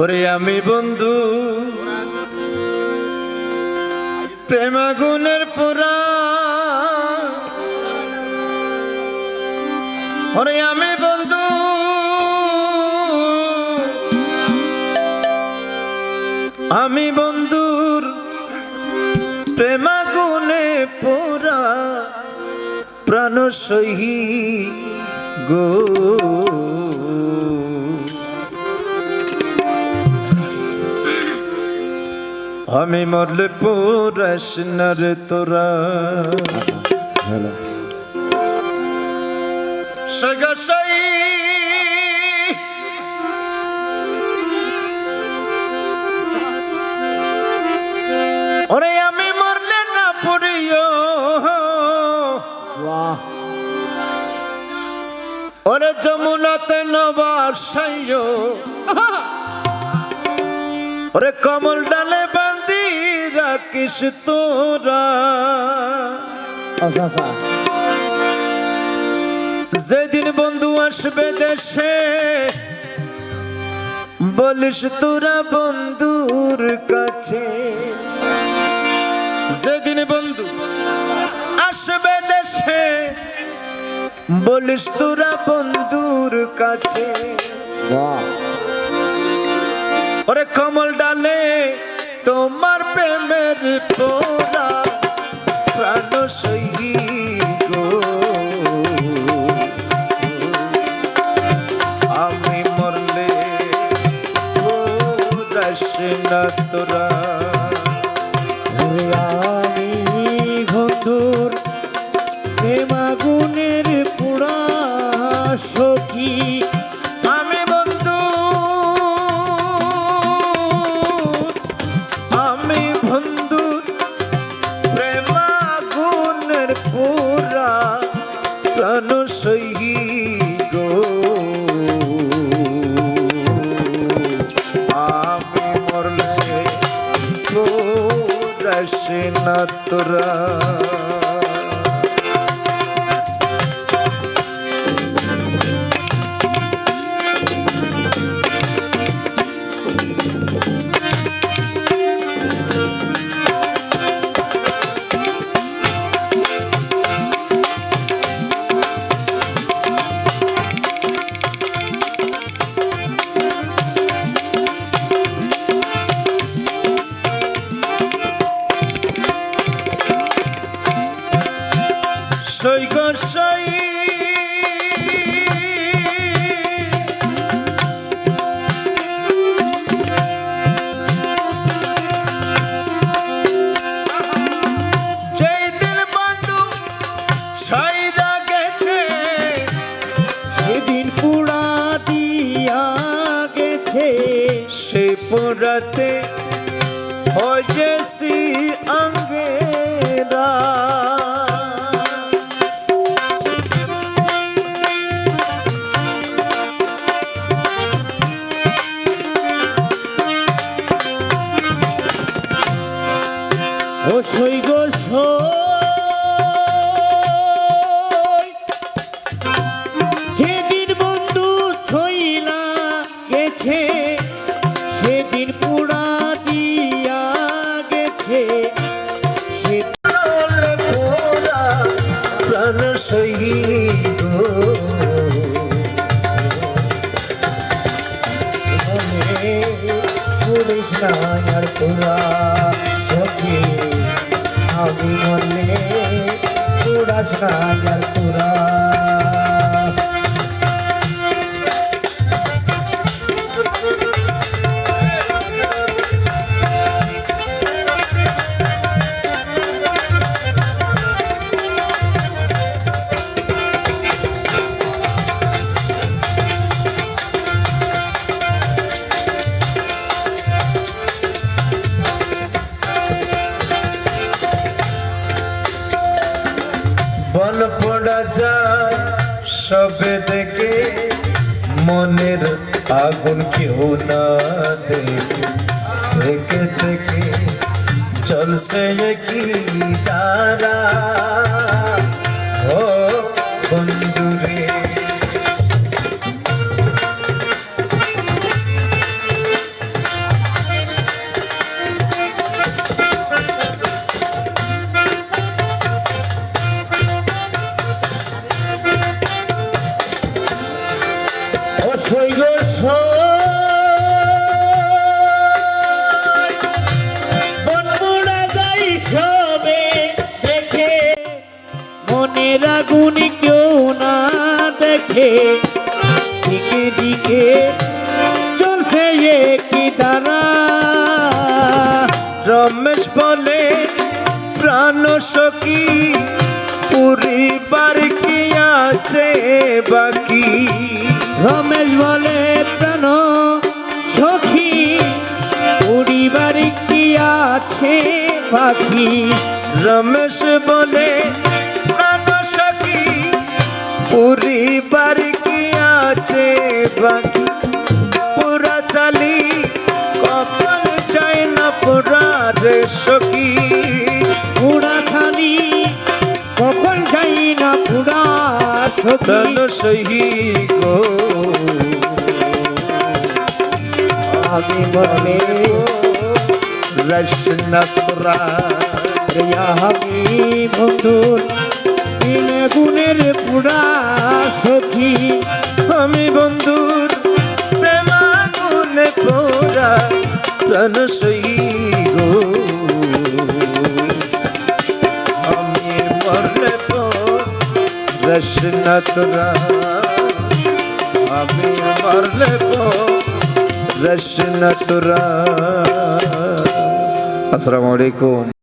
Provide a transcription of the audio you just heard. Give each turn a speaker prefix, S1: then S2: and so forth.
S1: ওরে আমি বন্ধু প্রেমাগুনের পোড়া ওরে আমি বন্ধু, আমি বন্ধুর প্রেমাগুনে পোড়া প্রাণ সহি গো। আমি মরলে পোরাস না রে তোরা। সগাসাই ওরে আমি মরলে না পড়িও ওরে যমুনাতে নবার সাইও। ওরে কমল ডালে বান্দি রাখিস তোরা।
S2: আচ্ছা আচ্ছা।
S1: যেদিন বন্ধু আসবে দেশে বলিস তোরা বন্ধুর কাছে। যেদিন বন্ধু আসবে দেশে বলিস তোরা বন্ধুর কাছে। ওরে কমল ডালে তোমার প্রেমের পোড়া প্রাণ সহি গো। আমি মরলে পোড়াস না তোরা। সহি গো। আমি মরলে না তোরা। সই। গো সই সে পোড়াতে হয়েছি আঙ্গেরা
S2: নায়ার পুরা সখী আমি মনে পুরাস নায়ার
S1: মনের আগুন কেউ না দেখে। দেখে থেকে চলছে কি তারা ও
S2: প্রেমের আগুন কেউ না দেখে। দিকে দিকে চলছে একটি দ্বারা
S1: রমেশ বলে প্রাণ সখী পরিবার কি আছে বাকি?
S2: রমেশ বলে প্রাণ সখী পরিবার কি আছে পাখি
S1: রমেশ বলে পরিবার কি আছে বাকি? পুরা চালি কখন চাই না পুরা রে সখী
S2: পুরা খালি কখন যাই না পুরা সখী
S1: সহি গো।
S2: আমি মনে
S1: রসনা তোরা
S2: প্রিয়া আমি বন্ধুর বিনে গুণের পুরা সখী।
S1: আমি বন্ধুর প্রেমাগুনে পোরা প্রাণ সই গো। আমি মরলে রসনা তোরা আমি মরলে রসনা আসসালামু আলাইকুম।